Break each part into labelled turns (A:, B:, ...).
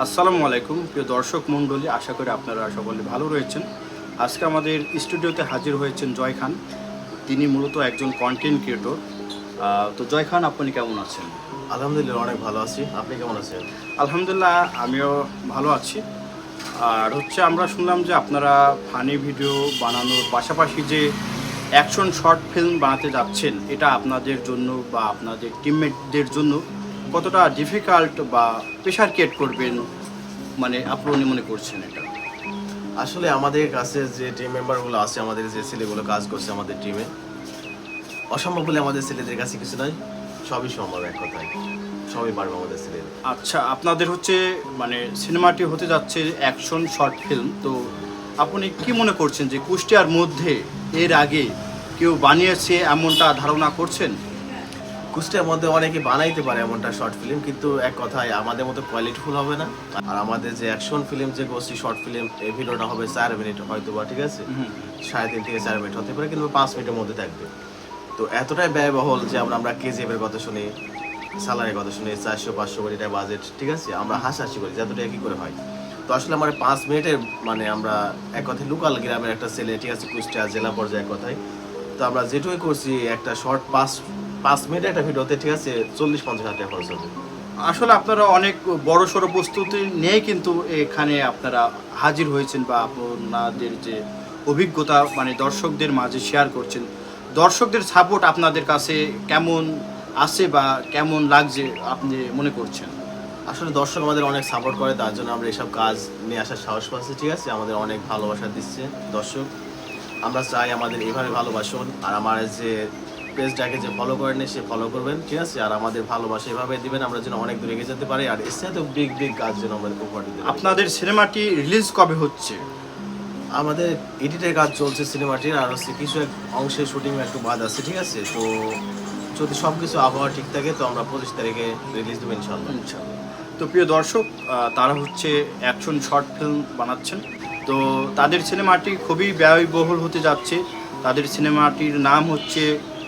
A: আসসালামু আলাইকুম প্রিয় দর্শক মণ্ডলী আশা করি আপনারা সকলে ভালো রয়েছেন। আজকে আমাদের স্টুডিওতে হাজির হয়েছেন জয় খান। তিনি মূলত একজন কন্টেন্ট ক্রিয়েটর তো জয় খান আপনি কেমন আছেন?
B: আলহামদুলিল্লাহ অনেক ভালো আছি। আপনি কেমন আছেন?
A: আলহামদুলিল্লাহ আমিও ভালো আছি। আর হচ্ছে আমরা শুনলাম যে আপনারা ফানি ভিডিও বানানোর পাশাপাশি যে অ্যাকশন শর্ট ফিল্ম বানাতে যাচ্ছেন এটা আপনাদের জন্য বা আপনাদের টিমমেটদের জন্য কতটা ডিফিকাল্ট বা প্রেশার ক্রিয়েট করবেন? মানে আপনি মনে করছেন এটা?
B: আসলে আমাদের কাছে যে টিম মেম্বারগুলো আছে আমাদের যে ছেলেগুলো কাজ করছে আমাদের টিমে অসম্ভব বলে আমাদের ছেলেদের কাছে কিছু নয় সবই সম্ভব এক কথায়। সবই পারবে আমাদের ছেলেদের।
A: আচ্ছা আপনাদের হচ্ছে মানে সিনেমাটি হতে যাচ্ছে অ্যাকশন শর্ট ফিল্ম তো আপনি কি মনে করছেন যে কুষ্টিয়ার মধ্যে এর আগে কেউ বানিয়েছে এমনটা ধারণা করছেন?
B: কুষ্টিয়ার মধ্যে অনেকে বানাইতে পারে এমনটা শর্ট ফিল্ম কিন্তু এক কথায় আমাদের মতো কোয়ালিটিফুল হবে না। আর আমাদের যে অ্যাকশন ফিল্ম যে করছি শর্ট ফিল্ম এই ভিডিওটা হবে চার মিনিট হয়তো বা ঠিক আছে? সাড়ে তিন থেকে চার মিনিট হতে পারে কিন্তু পাঁচ মিনিটের মধ্যে থাকবে। তো এতটাই ব্যয়বহুল যে আমরা আমরা কেজিএফের কথা শুনি স্যালারির কথা শুনি চারশো পাঁচশো কোটি টাকা বাজেট ঠিক আছে? আমরা হাসাহাসি করি যতটা কি করে হয়। তো আসলে আমার পাঁচ মিনিটের মানে আমরা এক কথায় লোকাল গ্রামের একটা ছেলে ঠিক আছে কুষ্টিয়া জেলা পর্যায়ে এক কথায়। তো আমরা যেটুকুই করছি একটা শর্ট পাঁচ পাঁচ মিনিটের একটা ভিডিওতে ঠিক আছে চল্লিশ পঞ্চাশ হাজার টাকা খরচ হবে।
A: আসলে আপনারা অনেক বড় সড়ো প্রস্তুতি নিয়ে কিন্তু এখানে আপনারা হাজির হয়েছেন বা আপনাদের যে অভিজ্ঞতা মানে দর্শকদের মাঝে শেয়ার করছেন। দর্শকদের সাপোর্ট আপনাদের কাছে কেমন আছে বা কেমন লাগছে আপনি মনে করছেন?
B: আসলে দর্শক আমাদের অনেক সাপোর্ট করে তার জন্য আমরা এসব কাজ নিয়ে আসার সাহস পাচ্ছি ঠিক আছে? আমাদের অনেক ভালোবাসা দিচ্ছে দর্শক। আমরা চাই আমাদের এইভাবে ভালোবাসুন আর আমার যে পেজটাকে যে ফলো করেন সে ফলো করবেন ঠিক আছে? আর আমাদের ভালোবাসা এভাবে দিবেন আমরা যেন অনেক দূরে এগিয়ে যেতে পারি আর এসে সাথে বিগ বিগ কাজ যেন আমাদের উপহার দিতে
A: আপনাদের সিনেমাটি রিলিজ কবে হচ্ছে?
B: আমাদের এডিটের কাজ চলছে সিনেমাটির আর হচ্ছে কিছু এক অংশে শুটিং একটু বাদ আছে ঠিক আছে? তো যদি সব কিছু আবহাওয়া ঠিক থাকে তো আমরা পঁচিশ তারিখে রিলিজ দেবো ইনশাল্লাহ।
A: তো প্রিয় দর্শক তারা হচ্ছে অ্যাকশন শর্ট ফিল্ম বানাচ্ছেন। তো তাদের সিনেমাটি খুবই ব্যয়বহুল হতে যাচ্ছে। তাদের সিনেমাটির নাম হচ্ছে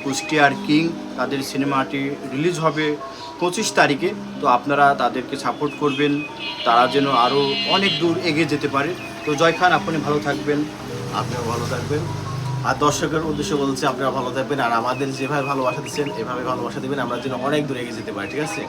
A: কুষ্টিয়ার কিং তাদের সিনেমাটি রিলিজ হবে পঁচিশ তারিখে। তো আপনারা তাদেরকে সাপোর্ট করবেন, তারা যেন আরও অনেক দূর এগিয়ে যেতে পারে। তো জয় খান, আপনি ভালো থাকবেন।
B: আপনিও ভালো থাকবেন। আর দর্শকের উদ্দেশ্যে বলছে, আপনারা ভালো থাকবেন। আর আমাদের যেভাবে ভালোবাসা দিচ্ছেন, এভাবে ভালোবাসা দেবেন, আমরা যেন অনেক দূর এগিয়ে যেতে পারি, ঠিক আছে?